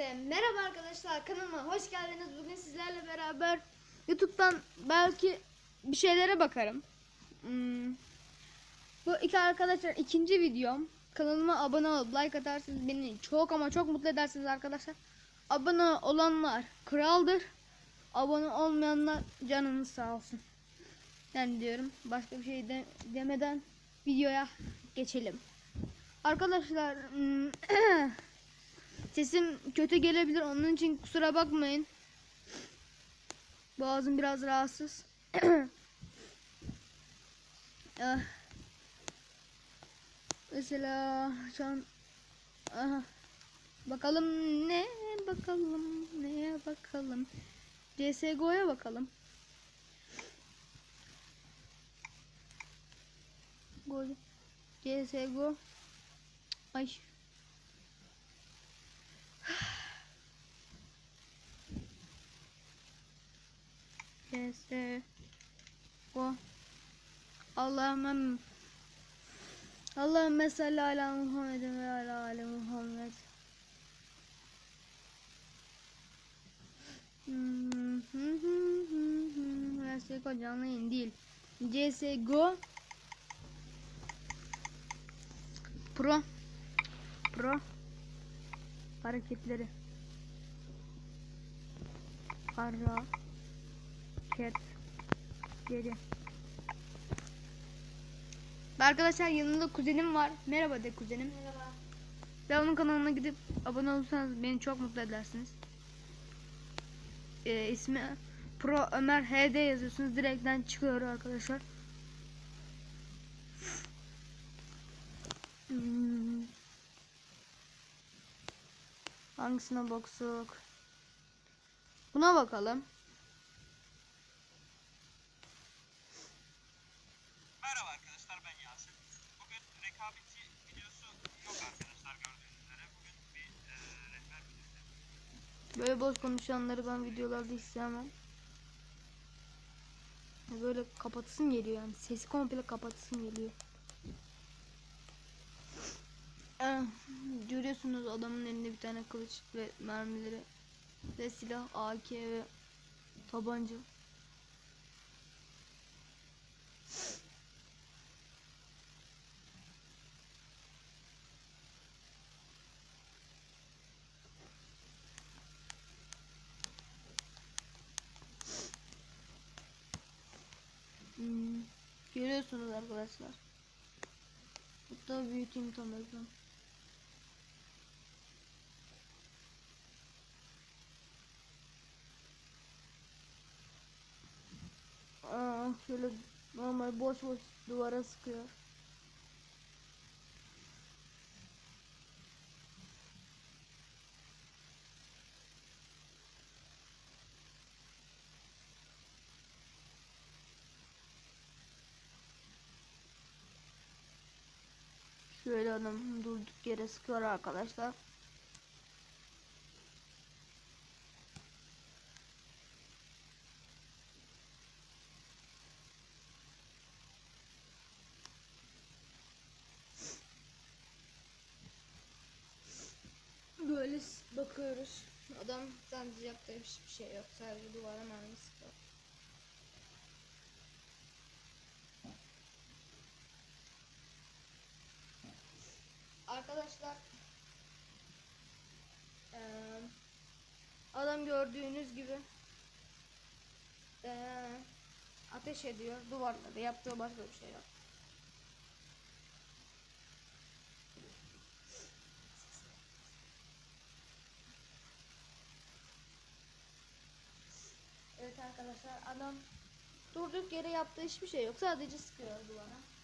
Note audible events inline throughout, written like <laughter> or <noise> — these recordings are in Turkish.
Herkese merhaba arkadaşlar kanalıma hoş geldiniz. Bugün sizlerle beraber YouTube'dan belki bir şeylere bakarım. Hmm. Bu iki arkadaşlar ikinci videom. Kanalıma abone olup like atarsanız beni çok ama çok mutlu edersiniz arkadaşlar. Abone olanlar kraldır. Abone olmayanlar canınız sağ olsun. Yani diyorum başka bir şey de, demeden videoya geçelim. Arkadaşlar hmm, <clears throat> Sesim kötü gelebilir. Onun için kusura bakmayın. Boğazım biraz rahatsız. <clears throat> Ah. Mesela şu an Aha. bakalım ne bakalım neye bakalım. CSGO'ya bakalım. Gol. CSGO. Ay. CS o Allah'ım Allah'ım mesela ala Muhammed ve ala ali Muhammed CSGO canlı yayın değil CSGO Pro Pro hareketleri Hareket geri Arkadaşlar yanında kuzenim var. Merhaba de kuzenim. Merhaba. Ve onun kanalına gidip abone olursanız beni çok mutlu edersiniz. Ee, ismi Pro Ömer HD yazıyorsunuz. Direkten çıkıyor arkadaşlar. Hmm. Hangisine baksak? Buna bakalım. Merhaba arkadaşlar ben Yasin. Bugün rekabetçi videosu yok arkadaşlar gördüğünüz üzere. Bugün bir e, rehber videosu. Böyle boş konuşanları ben videolarda hiç sevmem. Böyle kapatsın geliyor yani. Sesi komple kapatsın geliyor. Eh, görüyorsunuz adamın elinde bir tane kılıç ve mermileri ve silah AK ve tabanca. Hmm, görüyorsunuz arkadaşlar. Hatta büyüteyim tam ekran. Aa, şöyle normal boş boş duvara sıkıyor. Şöyle adam durduk yere sıkıyor arkadaşlar. Böyle bakıyoruz. Adam sadece yaptığı hiçbir şey yok. Sadece duvara mermi sıkıyor. Arkadaşlar eee, adam gördüğünüz gibi eee, ateş ediyor duvarlara yaptığı başka bir şey yok. Evet arkadaşlar adam durduk yere yaptığı hiçbir şey yok sadece sıkıyor duvara.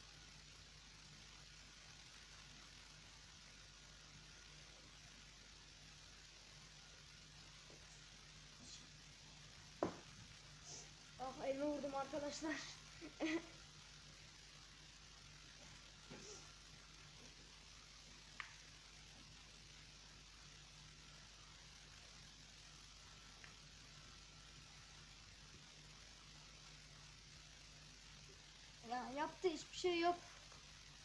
Arkadaşlar. ya yaptığı hiçbir şey yok.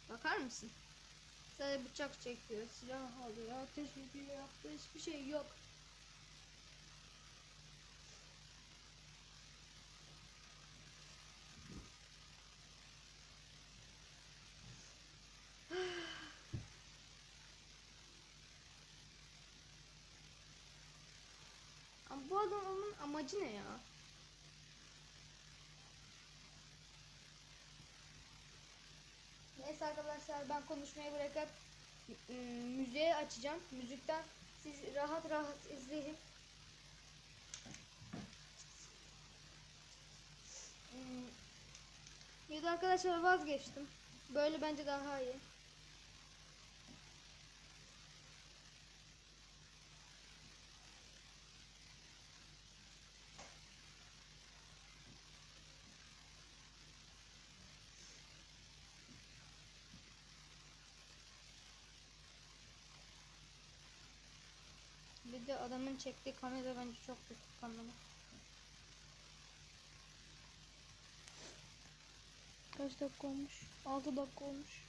Bakar mısın? Sadece bıçak çekiyor, silah alıyor, ateş ediyor, yaptığı hiçbir şey yok. Bu adamın amacı ne ya? Neyse arkadaşlar ben konuşmayı bırakıp ım, müziği açacağım. Müzikten siz rahat rahat izleyin. Ya da arkadaşlar vazgeçtim. Böyle bence daha iyi. Bir de adamın çektiği kamera bence çok kötü kamera. Kaç dakika olmuş? 6 dakika olmuş.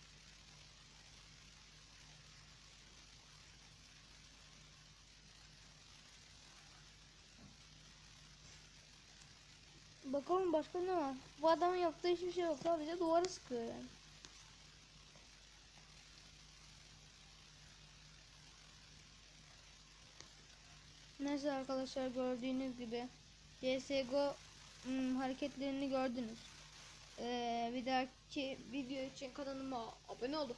Bakalım başka ne var? Bu adamın yaptığı hiçbir şey yok. Sadece duvara sıkıyor yani. Neyse arkadaşlar gördüğünüz gibi CSGO hmm, hareketlerini gördünüz. Ee, bir dahaki video için kanalıma abone olup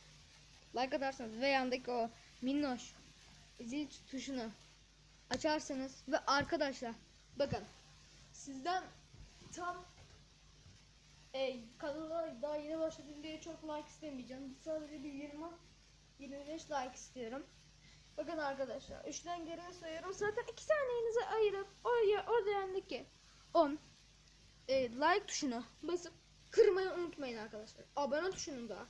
like atarsanız ve yandaki o minnoş zil tuşunu açarsanız ve arkadaşlar bakın sizden tam e, kanala daha yeni başladım diye çok like istemeyeceğim. Sadece bir 20 25 like istiyorum. Bakın arkadaşlar 3'ten geriye sayıyorum. Zaten 2 saniyenizi ayırıp oraya orada yandaki 10 e, like tuşuna basıp kırmayı unutmayın arkadaşlar. Abone tuşunu da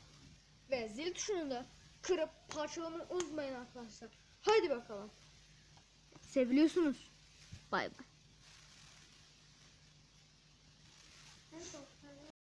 ve zil tuşunu da kırıp parçalamayı unutmayın arkadaşlar. Haydi bakalım. Seviliyorsunuz. Bay bay.